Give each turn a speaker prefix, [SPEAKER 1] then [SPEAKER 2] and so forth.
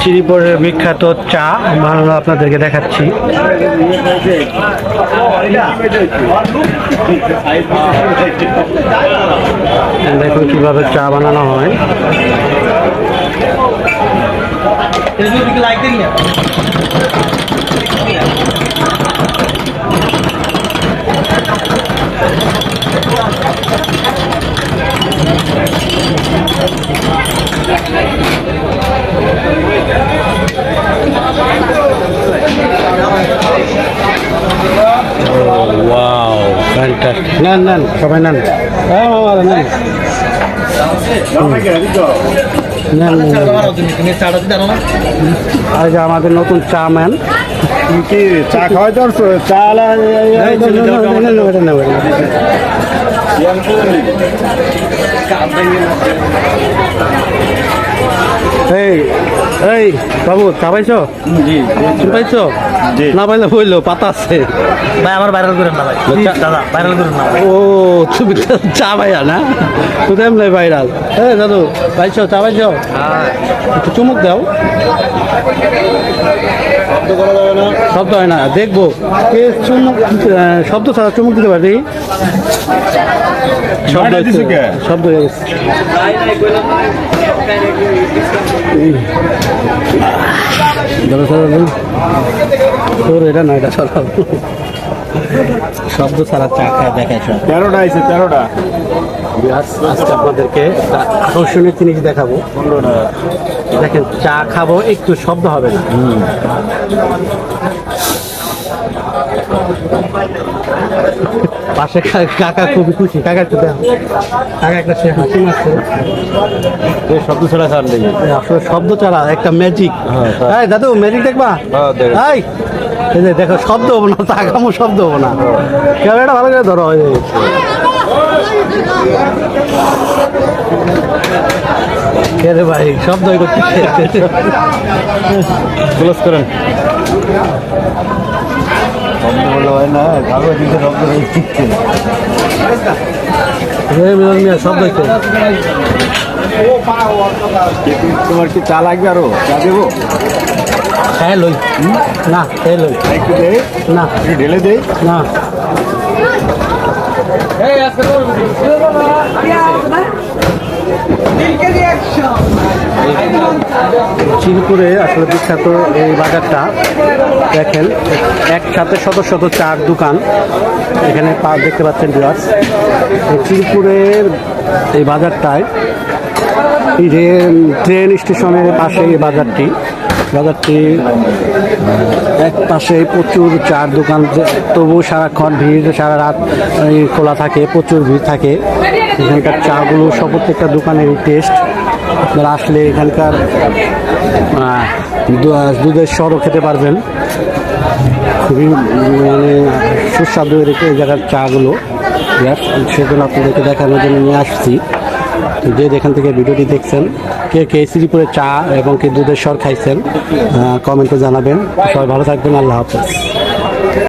[SPEAKER 1] শ্রীপুরের বিখ্যাত চা আমরা আপনাদেরকে দেখাচ্ছি। দেখুন কীভাবে চা বানানো হয়। ওয়াও ফ্যান্টাস্টিক নেন নেন সবাই নেন হ্যাঁ মামা নেন আমাদের নতুন চা ম্যান
[SPEAKER 2] কি চা খাওয়াই তোর চা
[SPEAKER 1] এই এই বাবু চা পাইছো?
[SPEAKER 2] জি
[SPEAKER 1] চা পাইছো?
[SPEAKER 2] জি।
[SPEAKER 1] না পাইলে বলল পাতা আছে।
[SPEAKER 3] ভাই আমার ভাইরাল করেন না ভাই। দাদা ভাইরাল করেন না
[SPEAKER 1] ও তুমি চা পাইয়া না? তুই এমনি ভাইরাল এই দাদু পাইছো চা পাইছো? একটু চুমুক দাও।
[SPEAKER 2] শব্দ করা যাবে না।
[SPEAKER 1] শব্দ হয় না দেখব শব্দ ছাড়া চুমুক দিতে পারি শব্দ? শব্দ হয়ে গেছে। তোর এটা না এটা সরাও। শব্দ ছাড়া চা খায় দেখায় সব।
[SPEAKER 2] তেরোটা আছে তেরোটা।
[SPEAKER 1] আজকে আপনাদেরকে একটা আকর্ষণীয় জিনিস দেখাবো। দেখেন চা খাব একটু শব্দ হবে না। পাশে কা- কাকা খুবই খুশি। কাকা একটু দেখ কাকা একটা সে হাসি মারছে।
[SPEAKER 2] শব্দ ছাড়া খান দেখি
[SPEAKER 1] এই আসলে শব্দ ছাড়া একটা ম্যাজিক
[SPEAKER 2] হ্যাঁ,
[SPEAKER 1] এই দাদু ম্যাজিক দেখবা?
[SPEAKER 2] হ্যাঁ।
[SPEAKER 1] এই যে দেখো শব্দ হব না তাকামো শব্দ হব না। ক্যামেরাটা ভালো করে ধরো এই যে। কে রে ভাই শব্দ করতে
[SPEAKER 2] ক্লোজ করেন। শব্দ বলে হয় না কাগজ দিতে শব্দ শিখছে
[SPEAKER 1] এই মিলন মিয়া শব্দ
[SPEAKER 2] তোমার কি চা লাগবে আরও? চা দেবো?
[SPEAKER 1] খেয়ে লই। না লই।
[SPEAKER 2] একটু দে
[SPEAKER 1] না।
[SPEAKER 2] একটু ঢেলে দে
[SPEAKER 1] না। চিরপুরে আসলে বিখ্যাত এই বাজারটা, দেখেন, একসাথে শত শত চার দোকান। এখানে পা- দেখতে পাচ্ছেন বিরাজ চিরপুরের এই বাজারটায় এই যে ট্রেন স্টেশনের পাশে এই বাজারটি। বাজারটি, এক পাশে প্রচুর চার দোকান, যে- তবু সারাক্ষণ ভিড় সারা রাত খোলা থাকে, প্রচুর ভিড় থাকে। এখানকার চাগুলো সব প্রত্যেকটা দোকানের টেস্ট আপনারা আসলে এখানকার দুধের সরও খেতে পারবেন। খুবই মানে সুস্বাদু রেখে এই জায়গার চাগুলো। সেগুলো আপনাদেরকে দেখানোর জন্য নিয়ে আসছি। যে যেখান থেকে ভিডিওটি দেখছেন, কে কে শ্রীপুরে চা এবং কে দুধের স্বর খাইছেন কমেন্টে জানাবেন। সবাই ভালো থাকবেন, আল্লাহ হাফেজ।